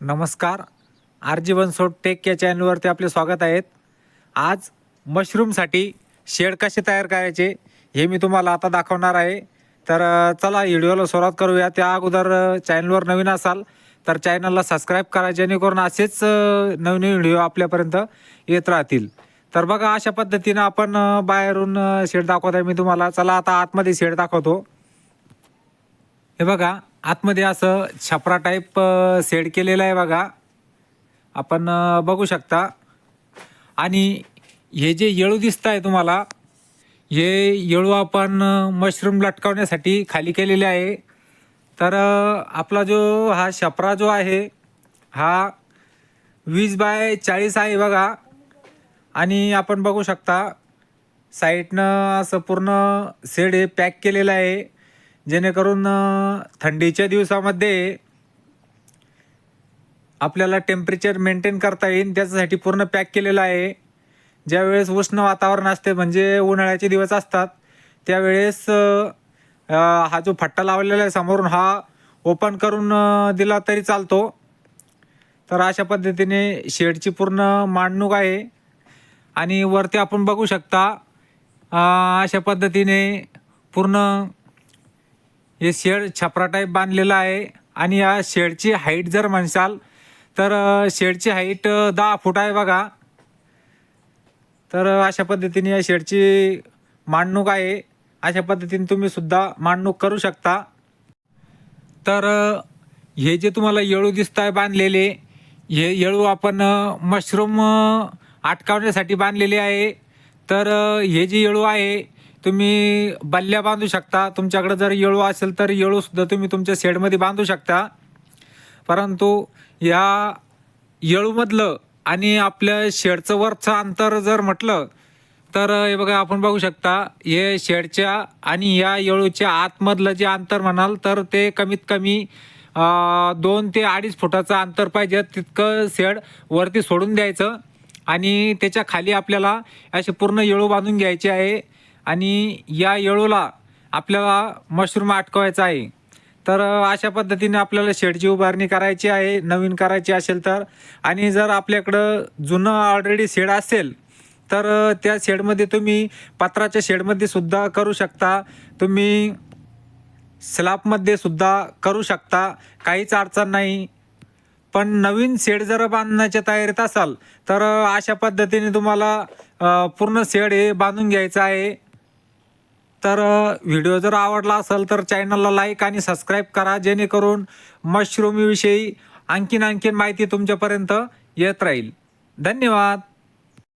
नमस्कार. R G Bansod take या चॅनलवरती आपले स्वागत आहेत आज मशरूमसाठी शेड कसे तयार करायचे हे मी तुम्हाला आता दाखवणार आहे. तर चला व्हिडिओला सुरुवात करूया. त्या अगोदर चॅनलवर नवीन असाल तर चॅनलला सबस्क्राईब करा जेणेकरून असेच नवनवीन नवीन व्हिडिओ आपल्यापर्यंत येत राहतील. तर बघा अशा पद्धतीनं आपण बाहेरून शेड दाखवत आहे मी तुम्हाला. चला आता आतमध्ये शेड दाखवतो. हे बघा आतमध्ये असं छपरा टाईप सेड केलेलं आहे बघा. आपण बघू शकता. आणि हे जे येळू दिसत आहे तुम्हाला हे येळू आपण मशरूम लटकवण्यासाठी खाली केलेले आहे. तर आपला जो हा छपरा जो आहे हा वीस बाय चाळीस आहे बघा. आणि आपण बघू शकता साईडनं असं पूर्ण सेड हे पॅक केलेलं आहे. जेणेकरून थंडीच्या दिवसामध्ये आपल्याला टेम्परेचर मेंटेन करता येईल त्याच्यासाठी पूर्ण पॅक केलेलं आहे. ज्यावेळेस उष्ण वातावरण असते म्हणजे उन्हाळ्याचे दिवस असतात त्यावेळेस हा जो फट्टा लावलेला आहे समोरून हा ओपन करून दिला तरी चालतो. तर अशा पद्धतीने शेडची पूर्ण मांडणूक आहे. आणि वरती आपण बघू शकता अशा पद्धतीने पूर्ण हे शेड छपरा टाईप बांधलेलं आहे. आणि या शेडची हाईट जर म्हणसाल तर शेडची हाईट दहा फूट आहे बघा. तर अशा पद्धतीने या शेडची मांडणूक आहे. अशा पद्धतीने तुम्ही सुद्धा मांडणूक करू शकता. तर हे जे तुम्हाला येळू दिसत आहे बांधलेले हे येळू आपण मशरूम अटकावण्यासाठी बांधलेले आहे. तर हे जे येळू आहे तुम्ही बल्ल्या बांधू शकता. तुमच्याकडे जर येळू असेल तर येळूसुद्धा तुम्ही तुमच्या शेडमध्ये बांधू शकता. परंतु या येळूमधलं आणि आपल्या शेडचं वरचं अंतर जर म्हटलं तर हे बघा आपण बघू शकता हे शेडच्या आणि या येळूच्या आतमधलं जे अंतर म्हणाल तर ते कमीत कमी दोन ते अडीच फुटाचं अंतर पाहिजे. तितकं शेड वरती सोडून द्यायचं आणि त्याच्याखाली आपल्याला असे पूर्ण येळू बांधून घ्यायचे आहे. आणि या येळूला आपल्याला मशरूम अटकवायचा आहे. तर अशा पद्धतीने आपल्याला शेडची उभारणी करायची आहे नवीन करायची असेल तर. आणि जर आपल्याकडं जुनं ऑलरेडी शेड असेल तर त्या शेडमध्ये तुम्ही पत्राच्या शेडमध्ये सुद्धा करू शकता. तुम्ही स्लॅबमध्ये सुद्धा करू शकता काहीच अडचण नाही. पण नवीन शेड जर बांधण्याच्या तयारीत असाल तर अशा पद्धतीने तुम्हाला पूर्ण शेड हे बांधून घ्यायचं आहे. तर व्हिडिओ जर आवडला असेल तर चॅनलला लाईक आणि सबस्क्राईब करा जेणेकरून मशरूमविषयी आणखीन आणखीन माहिती तुमच्यापर्यंत येत राहील. धन्यवाद.